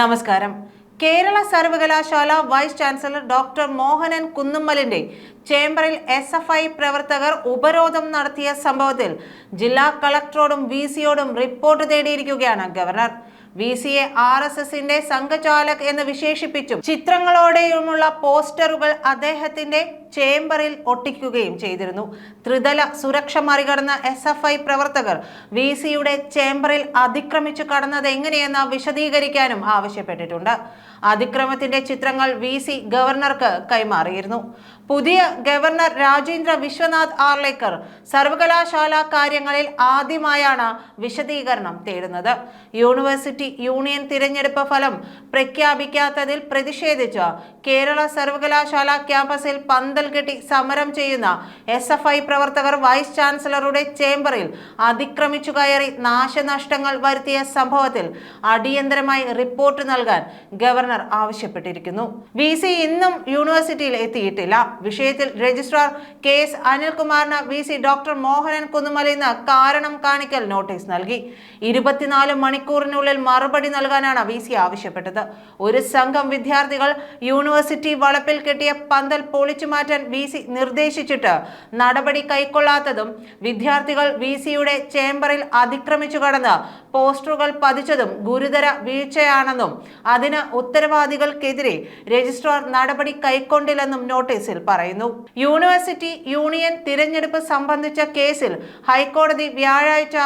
നമസ്കാരം. കേരള സർവകലാശാല vice chancellor doctor Mohanan കുന്നുമ്മലിന്റെ ചേംബറിൽ എസ് എഫ് ഐ പ്രവർത്തകർ ഉപരോധം നടത്തിയ സംഭവത്തിൽ ജില്ലാ കളക്ടറോടും വി സിയോടും റിപ്പോർട്ട് തേടിയിരിക്കുകയാണ് ഗവർണർ. വി സിയെ ആർ എസ് എസിന്റെ സംഘചാലക് എന്ന് വിശേഷിപ്പിച്ചും ചിത്രങ്ങളോടെയുമുള്ള പോസ്റ്ററുകൾ അദ്ദേഹത്തിന്റെ ചേംബറിൽ ഒട്ടിക്കുകയും ചെയ്തിരുന്നു. ത്രിതല സുരക്ഷ മറികടന്ന എസ് എഫ് ഐ പ്രവർത്തകർ വി സിയുടെ ചേംബറിൽ അതിക്രമിച്ചു കടന്നത് എങ്ങനെയെന്ന് വിശദീകരിക്കാനും ആവശ്യപ്പെട്ടിട്ടുണ്ട്. അതിക്രമത്തിന്റെ ചിത്രങ്ങൾ വി സി ഗവർണർക്ക് കൈമാറിയിരുന്നു. പുതിയ ഗവർണർ രാജേന്ദ്ര വിശ്വനാഥ് ആർലേക്കർ സർവകലാശാല കാര്യങ്ങളിൽ ആദ്യമായാണ് വിശദീകരണം തേടുന്നത്. യൂണിവേഴ്സിറ്റി യൂണിയൻ തിരഞ്ഞെടുപ്പ് ഫലം പ്രഖ്യാപിക്കാത്തതിൽ പ്രതിഷേധിച്ച് കേരള സർവകലാശാല ക്യാമ്പസിൽ പന്തൽ കെട്ടി സമരം ചെയ്യുന്ന എസ് എഫ് ഐ പ്രവർത്തകർ വൈസ് ചാൻസലറുടെ ചേംബറിൽ അതിക്രമിച്ചു കയറി നാശനഷ്ടങ്ങൾ വരുത്തിയ സംഭവത്തിൽ അടിയന്തരമായി റിപ്പോർട്ട് നൽകാൻ ഗവർണർ ആവശ്യപ്പെട്ടിരിക്കുന്നു. വി സി ഇന്നും യൂണിവേഴ്സിറ്റിയിൽ എത്തിയിട്ടില്ല. വിഷയത്തിൽ രജിസ്ട്രാർ കെ എസ് അനിൽകുമാറിന് വി സി ഡോക്ടർ മോഹനൻ കുന്നുമലിന്ന് കാരണം കാണിക്കൽ നോട്ടീസ് നൽകി. ഇരുപത്തിനാല് മണിക്കൂറിനുള്ളിൽ മറുപടി നൽകാനാണ് വി സി ആവശ്യപ്പെട്ടത്. ഒരു സംഘം വിദ്യാർത്ഥികൾ യൂണിവേഴ്സിറ്റി വളപ്പിൽ കെട്ടിയ പന്തൽ പൊളിച്ചു മാറ്റാൻ വി സി നിർദ്ദേശിച്ചിട്ട് നടപടി കൈക്കൊള്ളാത്തതും വിദ്യാർത്ഥികൾ വി സിയുടെ ചേംബറിൽ അതിക്രമിച്ചു കടന്ന് പോസ്റ്ററുകൾ പതിച്ചതും ഗുരുതര വീഴ്ചയാണെന്നും അതിന് ഉത്തരവാദികൾക്കെതിരെ രജിസ്ട്രാർ നടപടി കൈക്കൊണ്ടില്ലെന്നും നോട്ടീസിൽ പറയുന്നു. യൂണിവേഴ്സിറ്റി യൂണിയൻ തിരഞ്ഞെടുപ്പ് സംബന്ധിച്ച കേസിൽ ഹൈക്കോടതി വ്യാഴാഴ്ച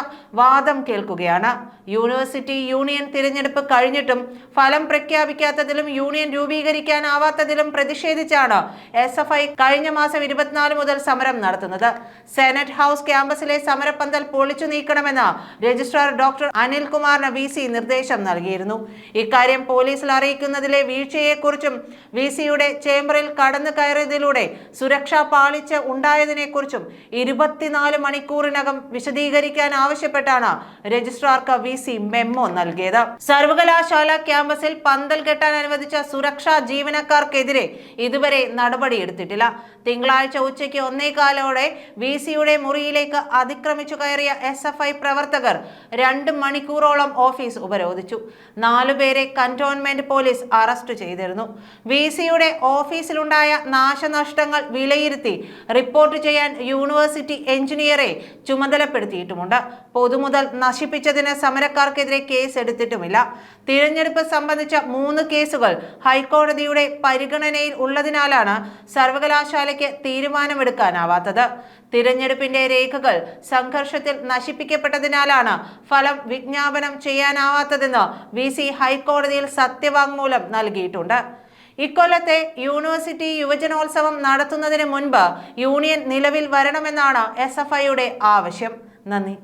വാദം കേൾക്കുകയാണ്. യൂണിവേഴ്സിറ്റി യൂണിയൻ തിരഞ്ഞെടുപ്പ് കഴിഞ്ഞിട്ടും ഫലം പ്രഖ്യാപിക്കാത്തതിലും യൂണിയൻ രൂപീകരിക്കാനാവാത്തതിലും പ്രതിഷേധിച്ചാണ് എസ് എഫ് ഐ കഴിഞ്ഞ മാസം ഇരുപത്തിനാല് മുതൽ സമരം നടത്തുന്നത്. സെനറ്റ് ഹൗസ് ക്യാമ്പസിലെ സമരപ്പന്തൽ പൊളിച്ചു നീക്കണമെന്ന് രജിസ്ട്രാർ ഡോക്ടർ അനിൽകുമാറിന് വി സി നിർദ്ദേശം നൽകിയിരുന്നു. ഇക്കാര്യം പോലീസിൽ അറിയിക്കുന്നതിലെ വീഴ്ചയെക്കുറിച്ചും വി സിയുടെ ചേംബറിൽ കടന്നു കയറിയതിലൂടെ സുരക്ഷാ പാളിച്ച ഉണ്ടായതിനെക്കുറിച്ചും ഇരുപത്തിനാല് മണിക്കൂറിനകം വിശദീകരിക്കാൻ ആവശ്യപ്പെട്ടാണ് രജിസ്ട്രാർക്ക് വി സി മെമ്മോ നൽകിയത്. സർവകലാശാല ക്യാമ്പസിൽ പന്തൽ കെട്ടാൻ അനുവദിച്ച സുരക്ഷാ ജീവനക്കാർക്കെതിരെ ഇതുവരെ നടപടിയെടുത്തിട്ടില്ല തിങ്കളാഴ്ച ഉച്ചയ്ക്ക് ഒന്നേകാലോടെ വി സിയുടെ മുറിയിലേക്ക് അതിക്രമിച്ചു കയറിയ എസ് എഫ് ഐ പ്രവർത്തകർ രണ്ട് മണിക്കൂറോളം ഓഫീസ് ഉപരോധിച്ചു. നാലുപേരെ കന്റോൺമെന്റ് പോലീസ് അറസ്റ്റ് ചെയ്തിരുന്നു. വി സിയുടെ ഓഫീസിലുണ്ടായ നാശനഷ്ടങ്ങൾ വിലയിരുത്തി റിപ്പോർട്ട് ചെയ്യാൻ യൂണിവേഴ്സിറ്റി എഞ്ചിനീയറെ ചുമതലപ്പെടുത്തിയിട്ടുമുണ്ട്. പൊതുമുതൽ നശിപ്പിച്ചതിന് സമരക്കാർക്കെതിരെ കേസ് എടുത്തിട്ടുമില്ല തിരഞ്ഞെടുപ്പ് സംബന്ധിച്ച മൂന്ന് കേസുകൾ ഹൈക്കോടതിയുടെ പരിഗണനയിൽ ഉള്ളതിനാലാണ് സർവകലാശാലയ്ക്ക് തീരുമാനമെടുക്കാനാവാത്തത്. തിരഞ്ഞെടുപ്പിന്റെ രേഖകൾ സംഘർഷത്തിൽ നശിപ്പിക്കപ്പെട്ടതിനാലാണ് ഫലം വിജ്ഞാപനം ചെയ്യാനാവാത്തതെന്ന് വി ഹൈക്കോടതിയിൽ സത്യവാങ്മൂലം നൽകിയിട്ടുണ്ട്. ഇക്കൊല്ലത്തെ യൂണിവേഴ്സിറ്റി യുവജനോത്സവം നടത്തുന്നതിന് മുൻപ് യൂണിയൻ നിലവിൽ വരണമെന്നാണ് എസ് ആവശ്യം. നന്ദി.